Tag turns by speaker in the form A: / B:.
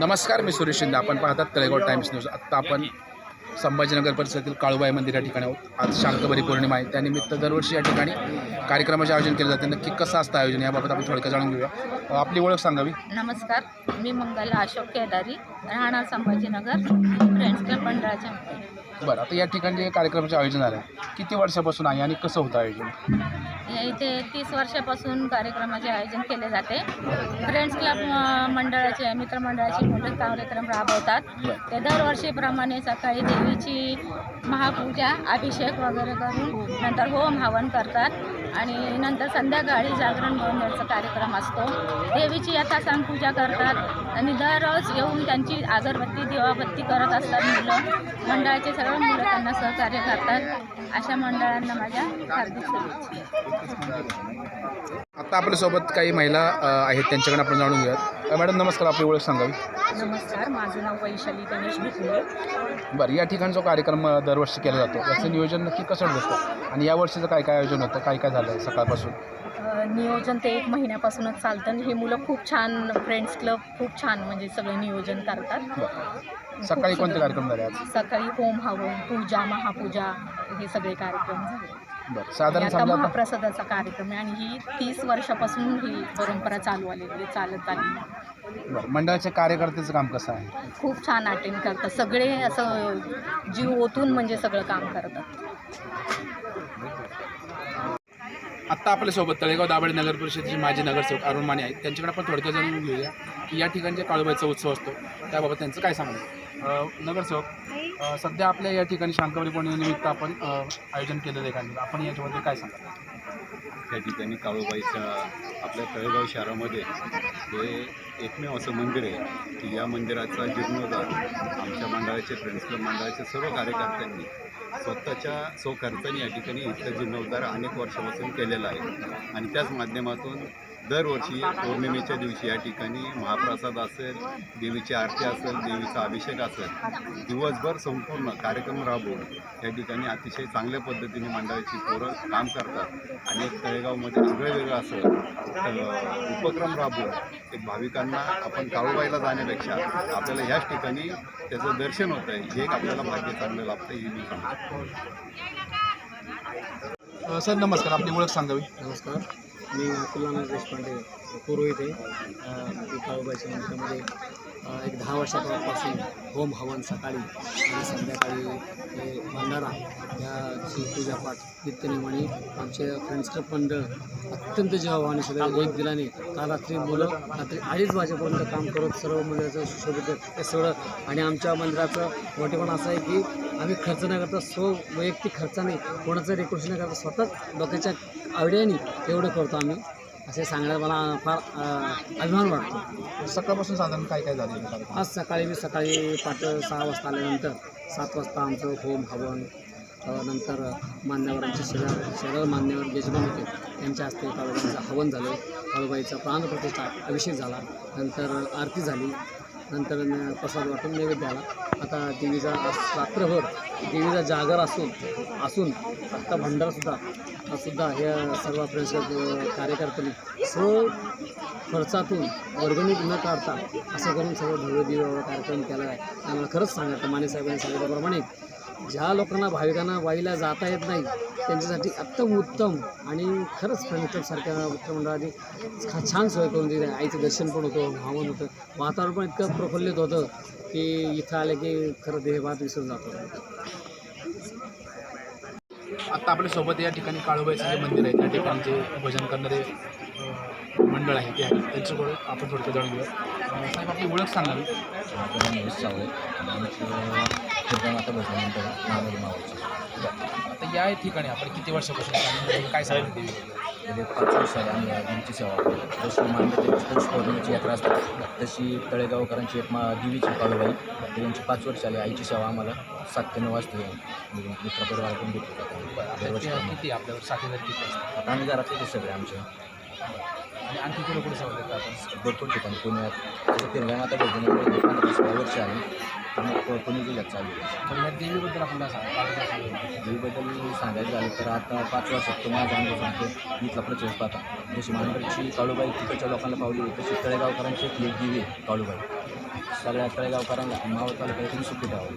A: नमस्कार मी सुरेश शिंदे. आपण पाहतात तळेगाव टाइम्स न्यूज. आत्ता आपण संभाजीनगर परिसरातील काळूबाई मंदिर या ठिकाणी आहोत. आज शांकबरी पौर्णिमा आहे. त्यानिमित्त दरवर्षी या ठिकाणी कार्यक्रमाचे आयोजन केले जाते. नक्की कसं असतं आयोजन याबाबत आपण थोडक्यात जाणून घेऊया. आपली ओळख सांगावी?
B: नमस्कार मी मंगला अशोक केदारी राहणार संभाजीनगर फ्रेंड्स क्लब मंडळाच्या.
A: बरं आता या ठिकाणी कार्यक्रमाचे आयोजन झालं आहे किती वर्षापासून आहे आणि कसं होतं आयोजन?
B: इथे तीस वर्षापासून कार्यक्रमाचे आयोजन केले जाते. फ्रेंड्स क्लब मंडळाचे मित्रमंडळाचे मोठे कार्यक्रम राबवतात. ते दरवर्षीप्रमाणे सकाळी देवीची महापूजा अभिषेक वगैरे करून नंतर होम हवन करतात. आणि नंतर संध्याकाळी जागरण गोंधळचा कार्यक्रम असतो. देवीची यथासांग पूजा करतात आणि दररोज येऊन त्यांची अगरबत्ती दिवाबत्ती करत असतात मुलं. मंडळाचे सर्व मुलं त्यांना सहकार्य करतात. अशा मंडळांना माझ्या हार्दिक शुभेच्छा.
A: आता आपल्यासोबत काही महिला आहेत त्यांच्याकडे आपण जाणून घेऊयात. मॅडम नमस्कार आपली ओळख सांगावी.
B: नमस्कार माझं नाव वैशाली गणेश भिकुले
A: बरं या ठिकाणी जो कार्यक्रम दरवर्षी केला जातो त्याचं नियोजन नक्की कसं बसतं आणि या वर्षीचं काय काय आयोजन होतं? काय काय झालं सकाळपासून?
B: नियोजन ते एक महिन्यापासूनच चालतं. आणि ही मुलं खूप छान फ्रेंड्स क्लब खूप छान म्हणजे सगळं नियोजन करतात.
A: सकाळी कोणते कार्यक्रम झाले
B: सकाळी होम हवन पूजा महापूजा हे सगळे कार्यक्रम झाले.
A: बरं
B: आणि
A: साधारण
B: आता
A: समजा आता
B: महाप्रसादाचा कार्यक्रम आहे आणि ही तीस वर्षापासून ही परंपरा चालू आलेली आहे, चालत आली
A: बरं मंडळाच्या कार्यकर्त्याचं काम कसं आहे?
B: खूप छान अटेंड करतात. सगळे असं जीव ओतून म्हणजे सगळं काम करतात.
A: आत्ता आपल्यासोबत तळेगाव दाभाडे नगर परिषदेचे माजी नगरसेवक अरुण माने आहेत. त्यांच्याकडे आपण थोडक्यात जाणून घेऊया की या ठिकाणी जे काळूबाईचा उत्सव असतो. त्याबाबत त्यांचं काय सांगणं अ, नगरसेवक सध्या आपल्या या ठिकाणी शांतवरी पौर्णिमेनिमित्त आपण आयोजन केलेलं आहे एखादं आपण याच्याबद्दल काय सांगा
C: त्या ठिकाणी काळूबाईच्या आपल्या तळेगाव शहरामध्ये हे एकमेव असं मंदिर आहे की या मंदिराचा जीर्णोद्धार आमच्या मंडळाचे फ्रेंड्स क्लब मंडळाचे सर्व कार्यकर्त्यांनी स्वतःच्या स्वखर्चाने या ठिकाणी इथला जीर्णोद्धार अनेक वर्षापासून केलेला आहे. आणि त्याच माध्यमातून दरवर्षी पौर्णिमेच्या दिवशी या ठिकाणी महाप्रसाद असेल देवीची आरती असेल देवीचा अभिषेक असेल दिवसभर संपूर्ण कार्यक्रम राबवून या ठिकाणी अतिशय चांगल्या पद्धतीने मंडळाची पोरं काम करतात. आणि तळेगावमध्ये वेगळं वेगळं असं उपक्रम राबवून एक भाविकांना आपण काळूबाईला जाण्यापेक्षा आपल्याला ह्याच ठिकाणी त्याचं दर्शन होतं आहे हे एक आपल्याला भाग्य चांगलं लाभतं हे मी सांगतो.
A: सर नमस्कार. आपली ओळख सांगावी.
D: नमस्कार. मी तुलाना देशपांडे पुरोहित आहे काळूबाईच्या मंदिरामध्ये एक दहा वर्षापासून होम हवन सकाळी आणि संध्याकाळी हे भंडारा याची पूजापाठ नित्यनेमाने आमचे फ्रेंड्स क्लब मंडळ अत्यंत जीवाभावाने सगळ्या एक दिलाने काल रात्री मुलं रात्री अडीच वाजेपर्यंत काम करत सर्व मंदिराचं सुशोभित ते सगळं आणि आमच्या मंदिराचं मोठेपण असं आहे की आम्ही खर्च न करता स्व वैयक्तिक खर्चाने कोणाचं डेकोरेशन न करता स्वतःच डोक्याच्या आवडीने एवढं करतो आम्ही. असे सांगण्यात मला फार अभिमान वाटतो.
A: सकाळपासून साधारण काय काय झालं?
D: आज सकाळी मी सकाळी पाठ सहा वाजता आल्यानंतर सात वाजता आमचं होम हवन नंतर मान्यवरांचे शरीर शरीर मान्यवर यजमान होते त्यांच्या हस्ते काळूबाईचं हवन झालं. काळूबाईचा प्राणप्रतिष्ठा अभिषेक झाला. नंतर आरती झाली. नंतर प्रसाद वाटून नैवेद्य आला. आता देवीचा रात्रभर देवीचा जागर असून असून आत्ता भंडारसुद्धा सुद्धा ह्या सर्व फ्रेंड्स कार्यकर्त्यांनी सर्व खर्चातून वर्गणीत न काढता असं करून सगळं भव्य दिव्य कार्यक्रम केला आहे. त्यामुळे खरंच सांगायचं माने साहेबांनी सांगितल्याप्रमाणे ज्या लोकांना भाविकांना वाईला जाता येत नाही त्यांच्यासाठी अत्यंत उत्तम आणि खरंच फ्रेंडसारख्या मित्रमंडळाने छा- छान सोय करून दिली. आईचं दर्शन पण होतं भावन होतं. वातावरण पण इतकं प्रफुल्लित होतं की इथं आलं की खरं देहभात विसरून जातो.
A: आत्ता आपल्यासोबत या ठिकाणी काळूबाईचं जे मंदिर आहे त्या ठिकाणी जे भजन करणारे मंडळ आहे ते आहे त्यांच्याकडे आपण थोडक्यात जाणून घेऊया. अ, साहेब आपली ओळख सांगावी.
E: चावळे आमचं दुर्गामाता नांदेड मावळचं.
A: आता या ठिकाणी? आपण किती वर्षापासून काय सांगितलं देवीबद्दल?
E: गेले पाच वर्ष झाले आम्ही देवीची सेवा करतो जशी मान्यतेची पौष पौर्णिमेची यात्रा असते. तशी तळेगावकरांची एक मा देवीची काळूबाई त्यांची पाच वर्ष आली. आईची सेवा आम्हाला सात ते नऊ वाजता मित्रपरिवार पण भेटतो.
A: किती आपल्यावर? साठीदार किती असतात?
E: आता आम्ही घरातले सगळे आमचे.
A: आणि आणखी कुठे कुठे सेवा देतात आपण?
E: भरपूर ठिकाणी. पुण्यात जसं तिरगामाता भजनामध्ये पंधरा सोळा वर्ष आली. कोणी जिल्ह्यात चालू?
A: मग देवीबद्दल आपण
E: देवीबद्दल सांगायचं झालं तर आता पाच वर्ष तो माझा अनुभव सांगतो. कपडे प्रचोर पाहता. जशी मानकडची काळूबाई तिकडच्या लोकांना पावली तशी तळेगावकरांची एक देवी आहे काळूबाई. सगळ्या तळेगावकरांना मावळ तालुक्यातून सुखी द्यावं.